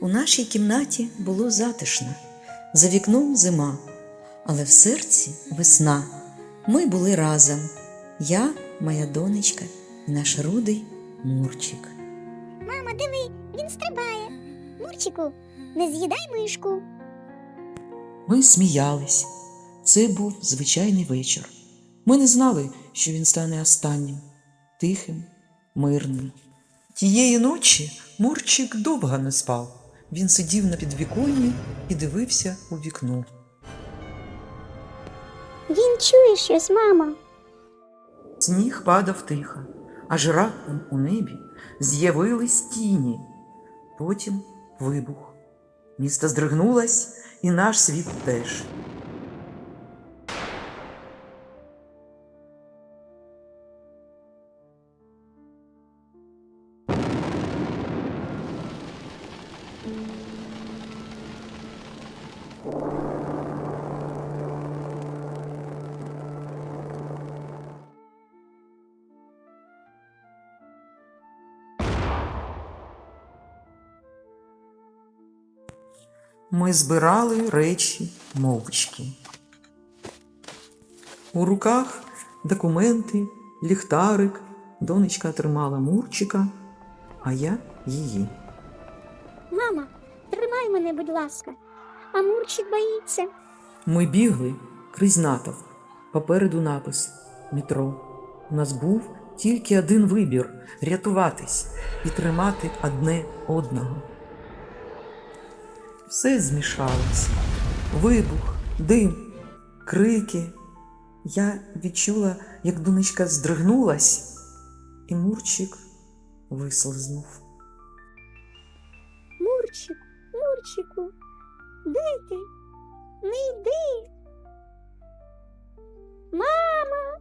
У нашій кімнаті було затишно, за вікном зима, але в серці весна. Ми були разом. Я, моя донечка і наш рудий Мурчик. Мама, диви, він стрибає. Мурчику, не з'їдай мишку. Ми сміялись. Це був звичайний вечір. Ми не знали, що він стане останнім, тихим, мирним. Тієї ночі Мурчик довго не спав. Він сидів на підвіконні і дивився у вікно. Він чує щось, мама. Сніг падав тихо, аж раптом у небі з'явились тіні. Потім вибух. Місто здригнулось, і наш світ теж. Ми збирали речі мовчки. У руках документи, ліхтарик, донечка тримала Мурчика, а я її. Мама, тримай мене, будь ласка. А Мурчик боїться. Ми бігли крізь натовп, попереду напис метро. У нас був тільки один вибір рятуватись і тримати одне одного. Все змішалося. Вибух, дим, крики. Я відчула, як донечка здригнулась, і Мурчик вислизнув. Мурчик, Мурчику, де ти? Не йди. Мама,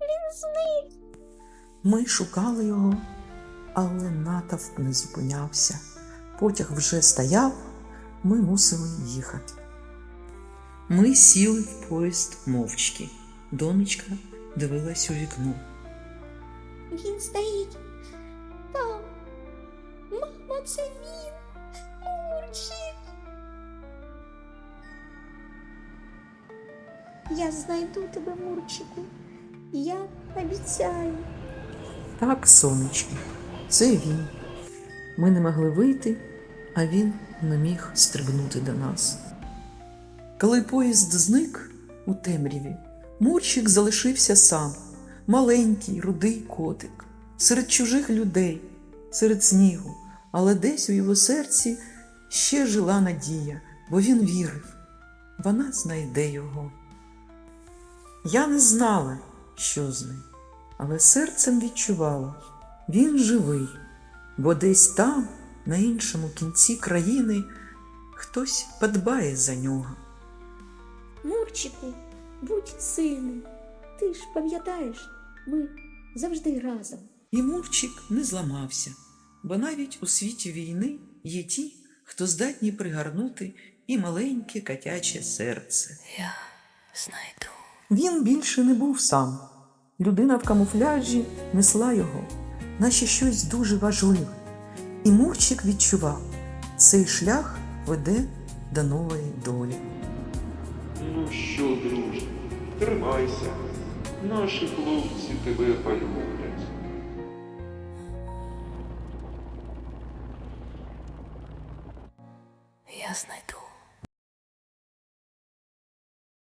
він зник. Ми шукали його, але натовп не зупинявся. Потяг вже стояв, ми мусили їхати. Ми сіли в поїзд мовчки. Донечка дивилась у вікно. Він стоїть. Там. Мама, це він. Мурчик. Я знайду тебе, Мурчику. Я обіцяю. Так, сонечки, це він. Ми не могли вийти, а він не міг стрибнути до нас. Коли поїзд зник у темряві, Мурчик залишився сам, маленький, рудий котик, серед чужих людей, серед снігу, але десь у його серці ще жила надія, бо він вірив, вона знайде його. Я не знала, що з ним, але серцем відчувала, він живий, бо десь там, на іншому кінці країни, хтось подбає за нього. Мурчику, будь сильним. Ти ж пам'ятаєш, ми завжди разом. І Мурчик не зламався, бо навіть у світі війни є ті, хто здатні пригорнути і маленьке котяче серце. Я знайду. Він більше не був сам. Людина в камуфляжі несла його, наче щось дуже важливе. І Мурчик відчував, цей шлях веде до нової долі. Ну що, друже, тримайся. Наші хлопці тебе полюблять. Я знайду.